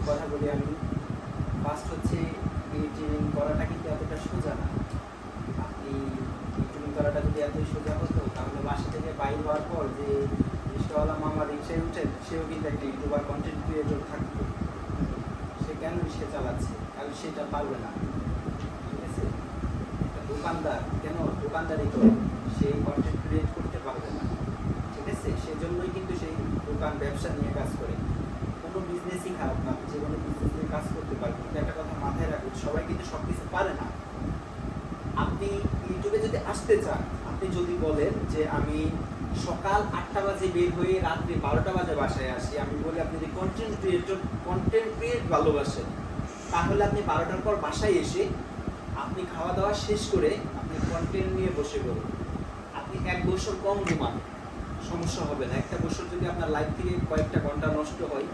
কিছু কথা বলি আমি। ফার্স্ট হচ্ছে ইউটিউবিং করাটা কিন্তু এতটা সোজা না। আপনি ইউটিউবিং করাটা যদি এতই সোজা হতো, তাহলে বাসা থেকে বাইর হওয়ার পর যে রিক্সাওয়ালা মামা রিক্সায় উঠেন, সেও কিন্তু একটা ইউটিউবার কন্টেন্ট ক্রিয়েটর থাকতো। সে কেন রিক্সা চালাচ্ছে? কারণ সেটা পারবে না। ঠিক আছে? দোকানদার, কেন? দোকানদারি করে সেই কন্টেন্ট ক্রিয়েট করতে পারবে না। ঠিক আছে? সেজন্যই কিন্তু সেই দোকান ব্যবসা নিয়ে কাজ করে। বিজনেসই খারাপ না, যে কোনো বিজনেস কাজ করতে পারবেন কিন্তু একটা কথা মাথায় রাখুন সবাই কিন্তু সব কিছু পারে না। আপনি ইউটিউবে যদি আসতে চান, আপনি যদি বলেন যে আমি সকাল আটটা বাজে বের হয়ে রাত্রি বারোটা বাজে বাসায় আসি, আমি বলি আপনি যদি কন্টেন্ট ক্রিয়েটর কন্টেন্ট ক্রিয়েট ভালোবাসেন, তাহলে আপনি বারোটার পর বাসায় এসে আপনি খাওয়া দাওয়া শেষ করে আপনি কন্টেন্ট নিয়ে বসে পড়ুন। আপনি এক বছর কম ঘুমান, সমস্যা হবে না। একটা বছর যদি আপনার লাইফ থেকে কয়েকটা ঘণ্টা নষ্ট হয়